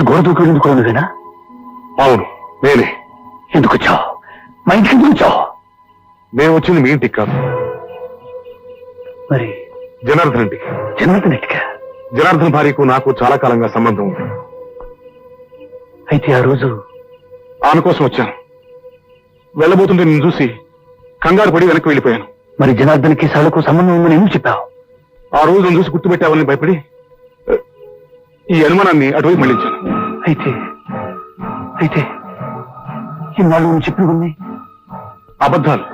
రోజు గోడ దూకెళ్ళింది కూడా నువ్వేనా అవును నేనే. ఎందుకు వచ్చావు? మా ఇంటికి ఎందుకు వచ్చావు? నేను వచ్చింది మీ ఇంటికి కాదు. మరి? జనార్దన్ ఇంటికి. జనార్దన్ ఇంటికా? జనార్దన్ భార్యకు నాకు చాలా కాలంగా సంబంధం ఉంది. అయితే ఆ రోజు ఆమె కోసం వచ్చాను. వెళ్ళబోతుంటే నేను చూసి కంగారు పడి వెనక్కి వెళ్ళిపోయాను. మరి జనార్దన్కి సరళకు సంబంధం ఉందని ఎందుకు చెప్పావు? ఆ రోజు నన్ను చూసి గుర్తుపెట్టావని భయపడి ఈ అనుమానాన్ని అటువైపు మళ్ళించాను. అయితే అయితే ఇన్నాళ్ళు నువ్వు చెప్పినవన్నీ అబద్ధాలు.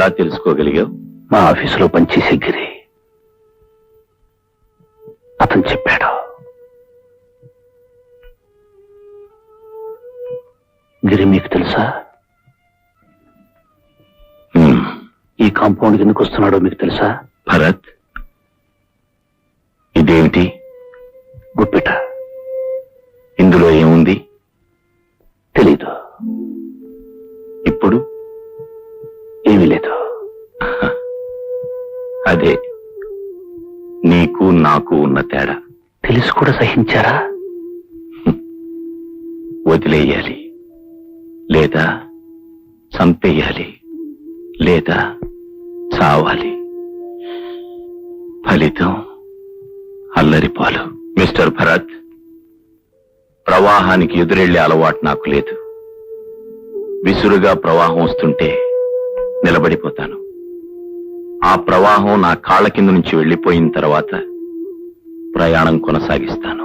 ఎలా తెలుసుకోగలిగావు? మా ఆఫీసులో పనిచేసే గిరి. అతను చెప్పాడు. గిరి మీకు తెలుసా. ఈ కాంపౌండ్ ఎందుకు వస్తున్నాడో మీకు తెలుసా? భరత్ ఇదేమిటి? గుప్పిట. లేదు. అదే నీకు నాకు ఉన్న తేడా. తెలిసి కూడా సహించారా? వదిలేయాలి. లేదా చంపేయాలి. లేదా చావాలి. ఫలితం అల్లరిపాలు. మిస్టర్ భరత్ ప్రవాహానికి ఎదురెళ్ళే అలవాటు నాకు లేదు. విసురుగా ప్రవాహం వస్తుంటే నిలబడిపోతాను. ఆ ప్రవాహం నా కాళ్ళ కింద నుంచి వెళ్ళిపోయిన తర్వాత ప్రయాణం కొనసాగిస్తాను.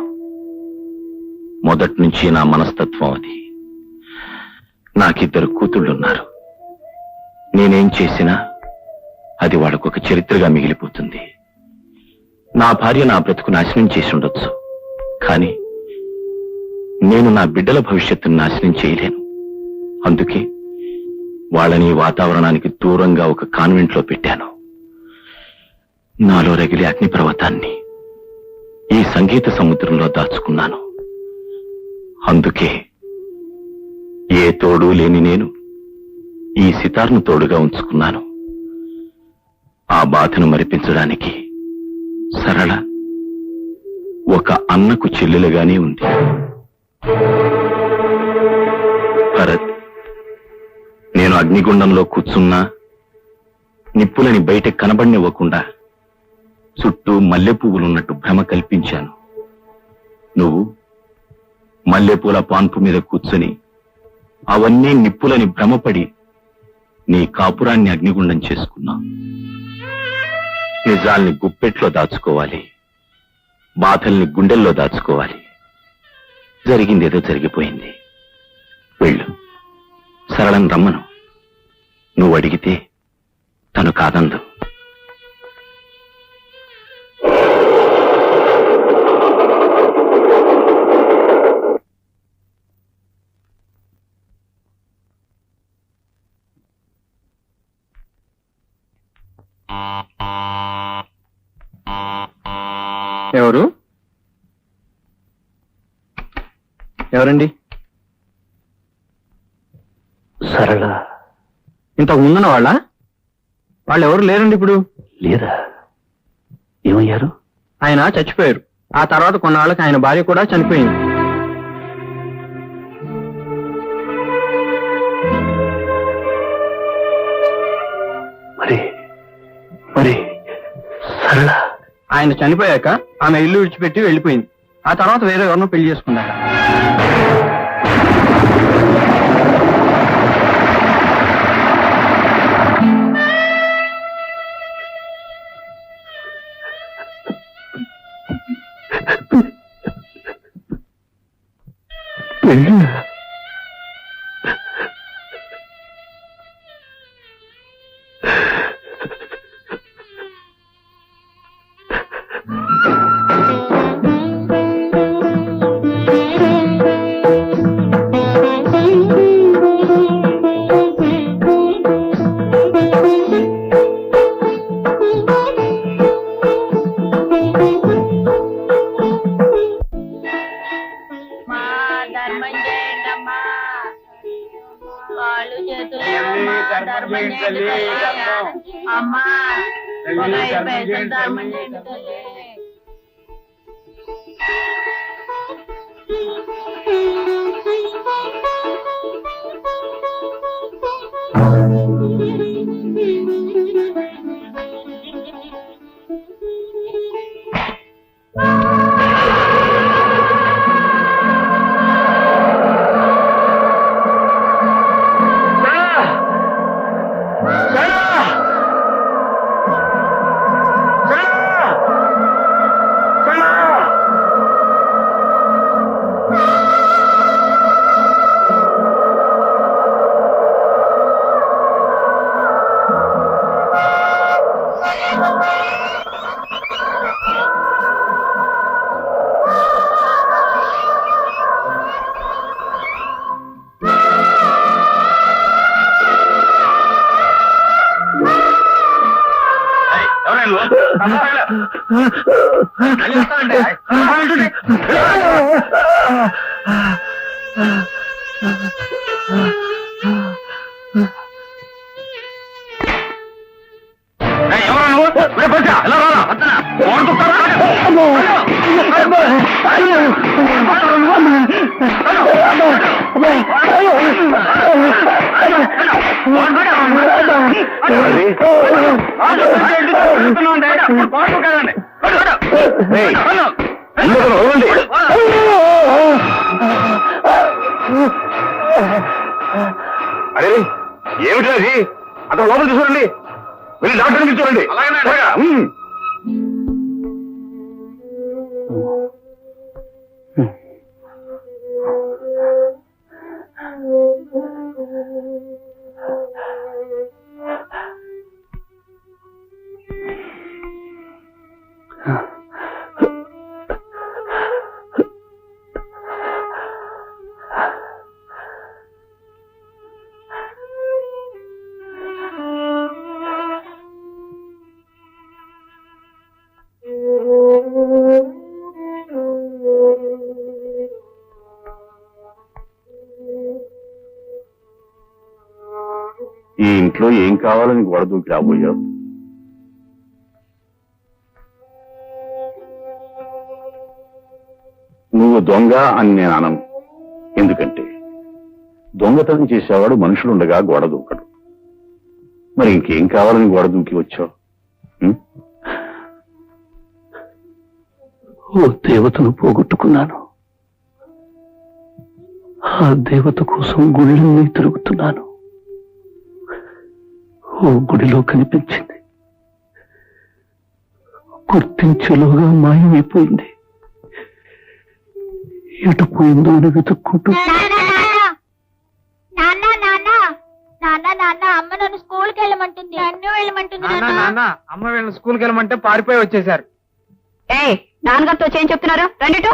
మొదటి నుంచి నా మనస్తత్వం అది. నాకిద్దరు కూతుళ్ళున్నారు. నేనేం చేసినా అది వాళ్ళకు ఒక చరిత్రగా మిగిలిపోతుంది. నా భార్య నా బ్రతుకు నాశనం చేసి ఉండొచ్చు. కానీ నేను నా బిడ్డల భవిష్యత్తును నాశనం చేయలేను. అందుకే వాళ్ళని వాతావరణానికి దూరంగా ఒక కాన్వెంట్లో పెట్టాను. నాలో రగిలే అగ్ని పర్వతాన్ని ఈ సంగీత సముద్రంలో దాచుకున్నాను. అందుకే ఏ తోడు లేని నేను ఈ సితార్ను తోడుగా ఉంచుకున్నాను. ఆ బాధను మరిపించడానికి సరళ ఒక అన్నకు చెల్లెలుగానే ఉంది. నేను అగ్నిగుండంలో కూర్చున్నా నిప్పులని బయట కనబడినివ్వకుండా చుట్టూ మల్లె పువ్వులున్నట్టు భ్రమ కల్పించాను. నువ్వు మల్లెపూల పాన్పు మీద కూర్చొని అవన్నీ నిప్పులని భ్రమపడి నీ కాపురాన్ని అగ్నిగుండం చేసుకున్నావు. నిజాల్ని గుప్పెట్లో దాచుకోవాలి. బాధల్ని గుండెల్లో దాచుకోవాలి. జరిగిందేదో జరిగిపోయింది. వెళ్ళు. సరళం రమ్మను. నువ్వు అడిగితే తను కాదందు. ఎవరు? ఎవరండి సరళ ఇంతకు ముందున్న వాళ్ళ? వాళ్ళు ఎవరు లేరండి ఇప్పుడు? లేదా? ఏమయ్యారు? ఆయన చచ్చిపోయారు. ఆ తర్వాత కొన్నాళ్ళకి ఆయన భార్య కూడా చనిపోయింది. మరి మరి సరళ. ఆయన చనిపోయాక ఆమె ఇల్లు విడిచిపెట్టి వెళ్ళిపోయింది. ఆ తర్వాత వేరే ఎవరినో పెళ్ళి చేసుకున్నాడు. 没事 అరే ఏమిటి అది అతను లోపల చూడండి వెళ్ళి డాక్టర్ని చూడండి కావాలని గొడవ రాబోయావు నువ్వు దొంగ అని నేను అనను ఎందుకంటే దొంగతనం చేసేవాడు మనుషులుండగా గోడ దూకడు మరి ఇంకేం కావాలని గోడ దూకి వచ్చావు ఓ దేవతను పోగొట్టుకున్నాను. ఆ దేవత కోసం గుడిలన్నీ తిరుగుతున్నాను. ఓ గుడిలో కనిపించింది. గుర్తించేలోగా మాయమైపోయింది. ఎటు పోయిందో అని వెతుక్కుంటూ స్కూల్కి వెళ్ళమంటుంది. నన్ను వెళ్ళమంటుంది నాన్న నాన్న. అమ్మ వీళ్ళని స్కూల్కి వెళ్ళమంటే పారిపోయి వచ్చేసారు ఏ నాన్నగారితో చేయం చెప్తున్నారు? రండిటో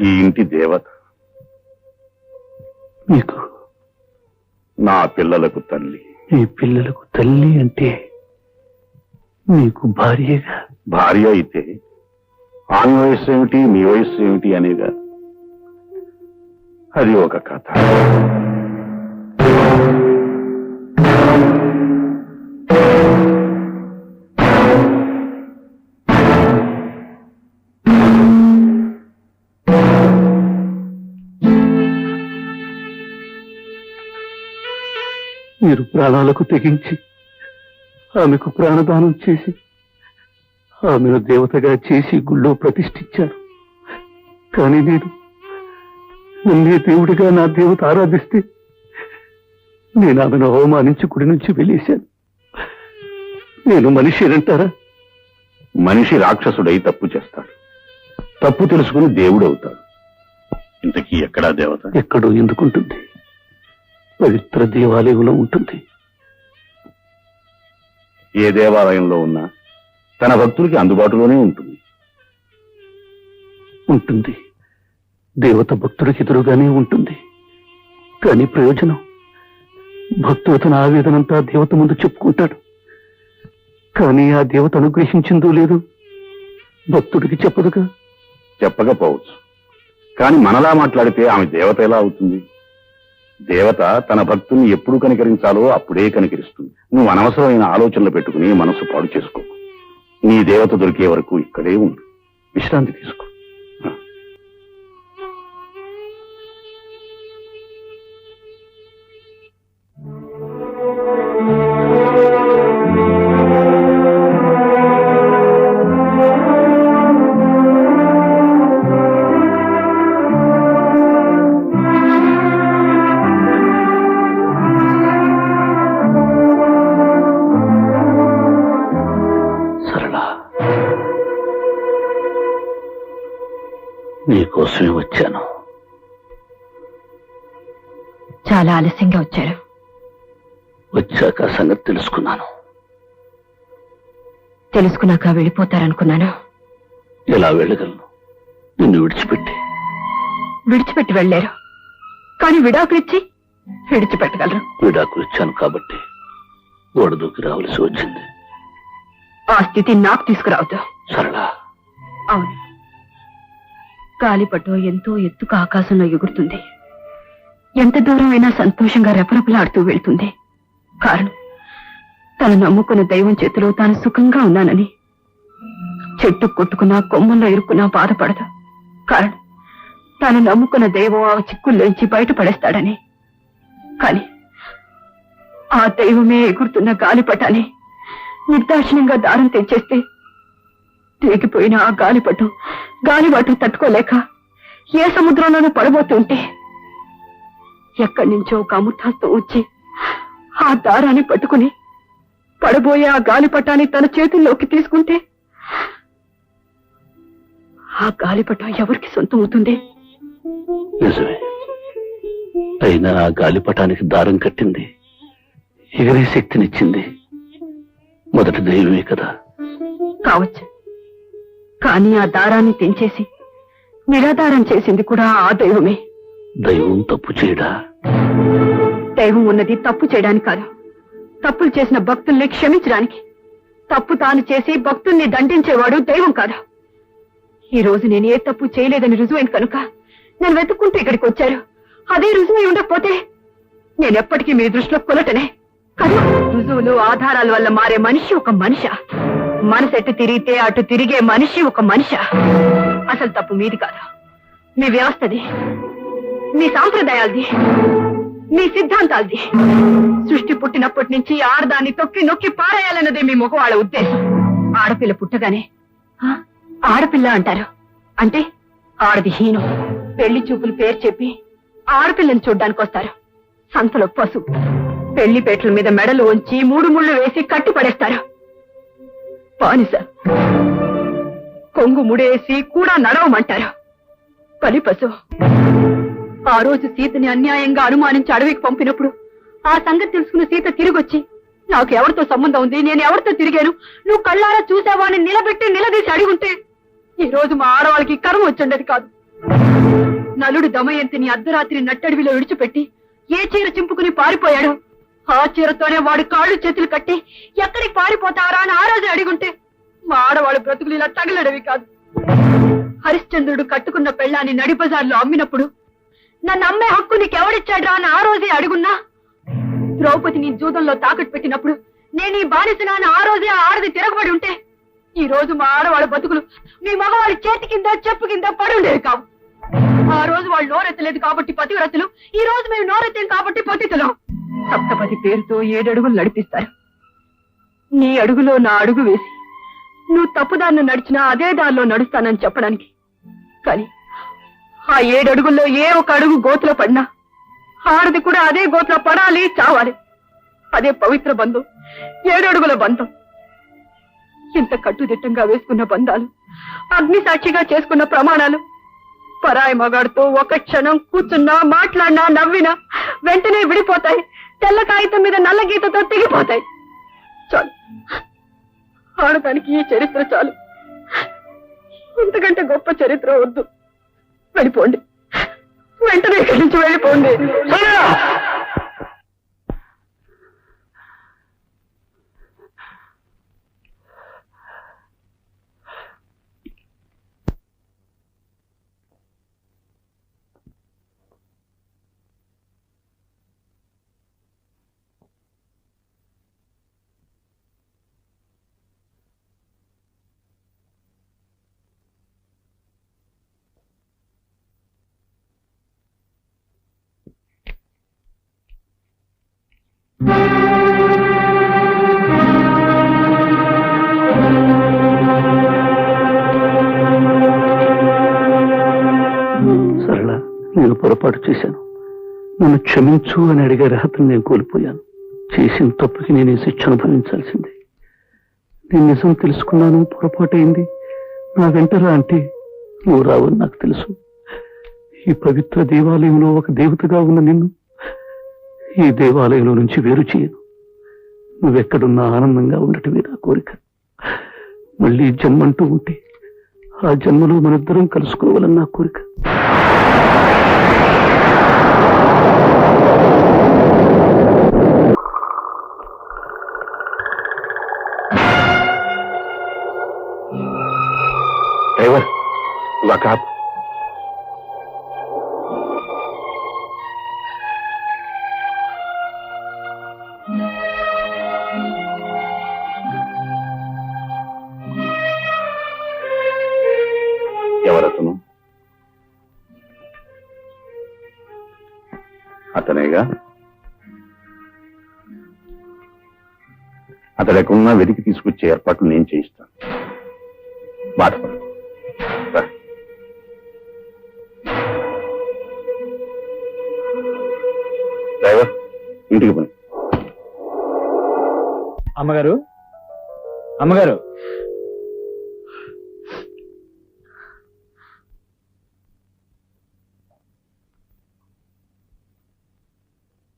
ఈ ఇంటి దేవత. మీకు నా పిల్లలకు తల్లి. మీ పిల్లలకు తల్లి అంటే మీకు భార్యగా? భార్య అయితే ఆమె వయస్సు ఏమిటి మీ వయస్సు ఏమిటి అనేగా. అది ఒక కథ. మీరు ప్రాణాలకు తెగించి ఆమెకు ప్రాణదానం చేసి ఆమెను దేవతగా చేసి గుళ్ళో ప్రతిష్ఠించారు. కానీ నేను నన్నే దేవుడిగా నా దేవత ఆరాధిస్తే నేను ఆమెను అవమానించి గుడి నుంచి వెళ్ళేశాను. నేను మనిషి అంటారా మనిషి రాక్షసుడై తప్పు చేస్తాడు. తప్పు తెలుసుకుని దేవుడు అవుతాడు ఇంతకీ ఎక్కడా దేవత? ఎక్కడో ఎందుకుంటుంది? పవిత్ర దేవాలయంలో ఉంటుంది. ఏ దేవాలయంలో ఉన్నా తన భక్తులకి అందుబాటులోనే ఉంటుంది. ఉంటుంది. దేవత భక్తుడికి ఎదురుగానే ఉంటుంది. కానీ ప్రయోజనం భక్తుడు తన ఆవేదనంతా దేవత ముందు చెప్పుకుంటాడు. కానీ ఆ దేవత అనుగ్రహించిందో లేదు భక్తుడికి చెప్పదుగా? చెప్పకపోవచ్చు. కానీ మనలా మాట్లాడితే ఆమె దేవత ఎలా అవుతుంది? దేవత తన భక్తుని ఎప్పుడు కనికరించాలో అప్పుడే కనికరిస్తుంది. నువ్వు అనవసరమైన ఆలోచనలు పెట్టుకుని మనసు పాడు చేసుకో నీ దేవత దొరికే వరకు ఇక్కడే ఉండు. విశ్రాంతి తీసుకో. ఆలస్యంగా వచ్చారు. వచ్చాక సంగతి తెలుసుకున్నాను. తెలుసుకున్నాక వెళ్ళిపోతారనుకున్నాను. ఎలా వెళ్ళగలను? నిన్ను విడిచిపెట్టి. విడిచిపెట్టి వెళ్ళారు కానీ విడాకులిచ్చి విడిచిపెట్టగలరు. విడాకులు ఇచ్చాను కాబట్టి గోడ దూకి రావలసి వచ్చింది. ఆ స్థితి నాకు తీసుకురావద్దు. సరళ. అవును. గాలిపటం ఎంతో ఎత్తుకు ఆకాశంలో ఎగురుతుంది. ఎంత దూరమైనా సంతోషంగా రెపరెపలాడుతూ వెళ్తుంది. కారణం తను నమ్ముకున్న దైవం చేతిలో తాను సుఖంగా ఉన్నానని. చెట్టు కొట్టుకున్నా కొమ్మల్లో ఇరుక్కున్నా బాధపడదు. కారణం తాను నమ్ముకున్న దైవం ఆ చిక్కుల్లోంచి బయటపడేస్తాడని. కాని ఆ దైవమే ఎగురుతున్న గాలిపటాన్ని నిర్దాక్షిణ్యంగా దారం తెచ్చేస్తే తెగిపోయిన ఆ గాలిపటం గాలిబాటు తట్టుకోలేక ఏ సముద్రంలోనూ పడబోతుంటే ఎక్కడి నుంచో ఒక అమృతాస్తం వచ్చి ఆ దారాన్ని పట్టుకుని పడబోయే ఆ గాలిపటాన్ని తన చేతుల్లోకి తీసుకుంటే ఆ గాలిపటం ఎవరికి సొంతం అవుతుంది నిజమే. అయినా ఆ గాలిపటానికి దారం కట్టింది ఎగిరే శక్తినిచ్చింది మొదటి దైవమే కదా. కావచ్చు. కానీ ఆ దారాన్ని తెంచేసి నిరాధారం చేసింది కూడా ఆ దైవమే. దైవం తప్పు చేయడా? దైవం ఉన్నది తప్పు చేయడానికి కాదు. తప్పులు చేసిన భక్తుల్ని క్షమించడానికి. తప్పు తాను చేసి భక్తుల్ని దండించేవాడు దైవం కాదు. ఈ రోజు నేను ఏ తప్పు చేయలేదని రుజువైంది కనుక నేను వెతుక్కుంటూ ఇక్కడికి వచ్చారు. అదే రుజువై ఉండకపోతే నేను ఎప్పటికీ మీ దృష్టిలో కొలటనే. కదా రుజువులు ఆధారాల వల్ల మారే మనిషి ఒక మనిష. మనసు ఎటు తిరిగితే అటు తిరిగే మనిషి ఒక మనిష. అసలు తప్పు మీది కాదు. మీ వ్యవస్థది. మీ సాంప్రదాయాలది మీ సిద్ధాంతాలది. సృష్టి పుట్టినప్పటి నుంచి ఆడదాన్ని తొక్కి నొక్కి పారేయాలన్నదే మీ మగవాళ్ళ ఉద్దేశం. ఆడపిల్ల పుట్టగానే ఆడపిల్ల అంటారు. అంటే ఆడది హీనం. పెళ్ళి చూపులు పేరు చెప్పి ఆడపిల్లని చూడ్డానికి వస్తారు. సంతలో పశువు పెళ్ళి పేటల మీద మెడలు ఉంచి మూడు ముళ్ళు వేసి కట్టి పడేస్తారు. పానిస కొంగు ముడేసి కూడా నడవమంటారు. పలి పశువు ఆ రోజు సీతని అన్యాయంగా అనుమానించి అడవికి పంపినప్పుడు ఆ సంగతి తెలుసుకున్న సీత తిరిగొచ్చి నాకు ఎవరితో సంబంధం ఉంది? నేను ఎవరితో తిరిగాను? నువ్వు కళ్ళారా చూసావా అని నిలబెట్టి నిలదీసి అడిగుంటే ఈ రోజు మా ఆడవాళ్ళకి కర్మ వచ్చుండేది కాదు. నలుడు దమయంతిని అర్ధరాత్రి నట్టడివిలో విడిచిపెట్టి ఏ చీర చింపుకుని పారిపోయాడు ఆ చీరతోనే వాడు కాళ్ళు చేతులు కట్టి ఎక్కడికి పారిపోతారా అని ఆ రోజు అడిగుంటే మా ఆడవాళ్ళు బ్రతుకులు ఇలా తగలడవి కాదు. హరిశ్చంద్రుడు కట్టుకున్న పెళ్ళాన్ని నడిబజార్లో అమ్మినప్పుడు నన్ను అమ్మే హక్కు నీకెవడిచ్చాడ్రా అని ఆ రోజే అడుగున్నా? ద్రౌపదిని జూదంలో తాకట్టు పెట్టినప్పుడు నేను ఈ బానిసనా అని ఆ రోజే ఆ ఆడది తిరగబడి ఉంటే ఈ రోజు మా ఆడవాళ్ళ బతుకులు మీ మగవాళ్ళ చేతి కింద చెప్పు కింద పడి ఉండేవి కావు. ఆ రోజు వాళ్ళు నోరెత్తలేదు కాబట్టి పతివ్రతలు ఈ రోజు మేము నోరెత్తాం కాబట్టి పతితులం. సప్తపతి పేరుతో ఏడడుగులు నడిపిస్తారు. నీ అడుగులో నా అడుగు వేసి నువ్వు తప్పుదారిన నడిచినా అదే దారిలో నడుస్తానని చెప్పడానికి. కానీ ఆ ఏడడుగుల్లో ఏ ఒక అడుగు గోతులో పడినా ఆడది కూడా అదే గోతులో పడాలి చావాలి. అదే పవిత్ర బంధం ఏడడుగుల బంధం. ఇంత కట్టుదిట్టంగా వేసుకున్న బంధాలు అగ్ని సాక్షిగా చేసుకున్న ప్రమాణాలు పరాయి మగాడుతో ఒక క్షణం కూర్చున్నా మాట్లాడినా నవ్వినా వెంటనే విడిపోతాయి తెల్ల కాగితం మీద నల్ల గీతతో తెగిపోతాయి. చాలు. ఆడదానికి ఈ చరిత్ర చాలు. ఇంతకంటే గొప్ప చరిత్ర వద్దు. వెళ్ళిపోండి. వెంటనే ఇక్కడి నుంచి వెళ్ళిపోండి. సరళ నేను పొరపాటు చేశాను. నన్ను క్షమించు అని అడిగే అర్హతను నేను కోల్పోయాను. చేసిన తప్పుకి నేను శిక్ష అనుభవించాల్సింది. నేను నిజం తెలుసుకున్నాను పొరపాటైంది. నా వెంటరా అంటే నువ్వు రావని నాకు తెలుసు. ఈ పవిత్ర దేవాలయంలో ఒక దేవతగా ఉన్న నిన్ను ఈ దేవాలయంలో నుంచి వేరు చేయను. నువ్వెక్కడున్నా ఆనందంగా ఉండటమే నా కోరిక. మళ్ళీ జన్మంటూ ఉంటే ఆ జన్మలో మనిద్దరం కలుసుకోవాలని నా కోరిక. డ్రైవర్ ఒక ఎవరతను అతనేగా? అతడు ఎక్కడున్నా వెతికి తీసుకొచ్చే ఏర్పాట్లు నేను చేయిస్తాను. బాధపడు డ్రైవర్ ఇంటికి పని. అమ్మగారు? అమ్మగారు?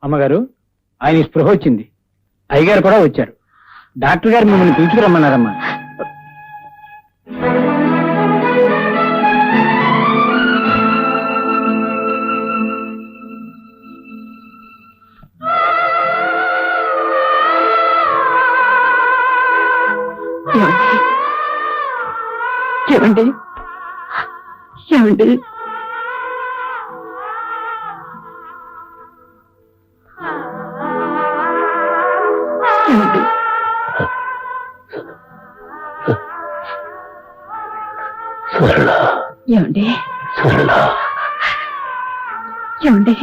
అమ్మగారు ఆయన స్పృహ వచ్చింది. అయ్యగారు కూడా వచ్చారు. డాక్టర్ గారు మిమ్మల్ని పిలుచుకురమ్మన్నారమ్మా. ఏమండి ఏమండి? ఏమండి? ఏమండి? సరళ ఏమండి?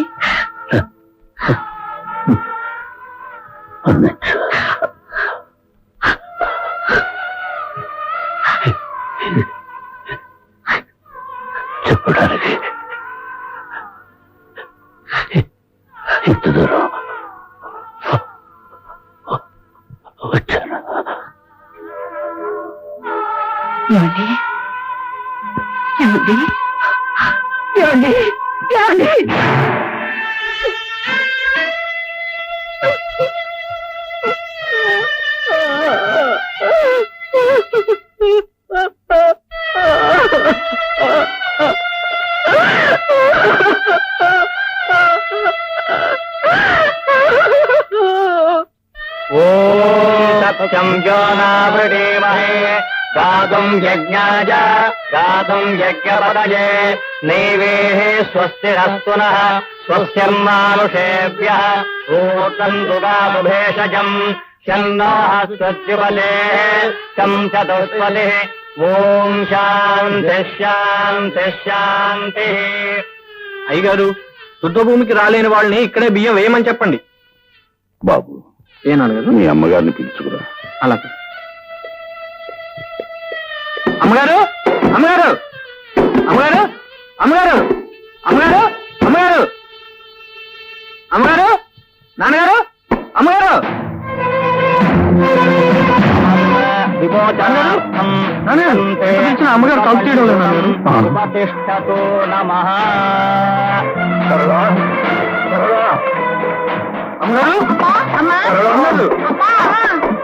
సత్యం జ్యోనావృణీమహే గాతుం యజ్ఞాయ గాతుం యజ్ఞపదయే నైవేः స్వస్తిరస్తు నः స్వస్తిర్మానుషేభ్యः ఊర్ధन्तు గాముభేషజం షన్నోః స్వస్తిబలే శం చతుష్పదే ఓం శాంతి శాంతి శాంతి అయ్యగారు శుద్ధభూమికి రాలేని వాళ్ళని ఇక్కడే బియ్యం వేయమని చెప్పండి. బాబు ఏనాడు కదా మీ అమ్మగారిని పిలుచుకురా. అలాగే అమ్మగారు? అమ్మగారు? అమ్మగారు? అమ్మగారు? అమ్మగారు? అమ్మగారు? అమ్మగారు? నాన్నగారు? అమ్మగారు? అమ్మగారు. ఉపతిష్టతో నమః. అమ్మగారు? అమ్మా. అమ్మగారు? అమ్మా అమ్మా.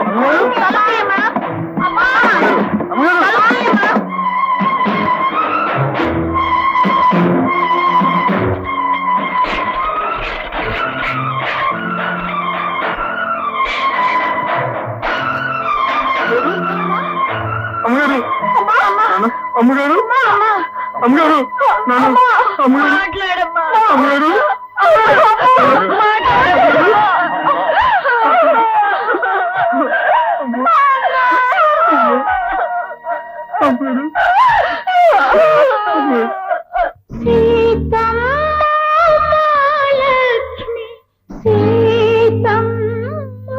అమ్మగారు. అమ్మగారు. నాన్న అమ్మగారు. అమ్మగారు సీతమ్మ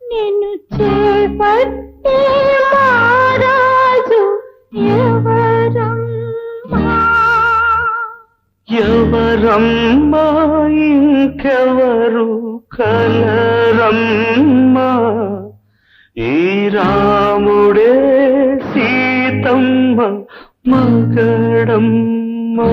నిన్ను చేపట్టే మహారాజు ఎవరమ్మా? ఎవరమ్మా? ఇంకెవరు కలరమ్మా? ఈ రాముడే அம்மா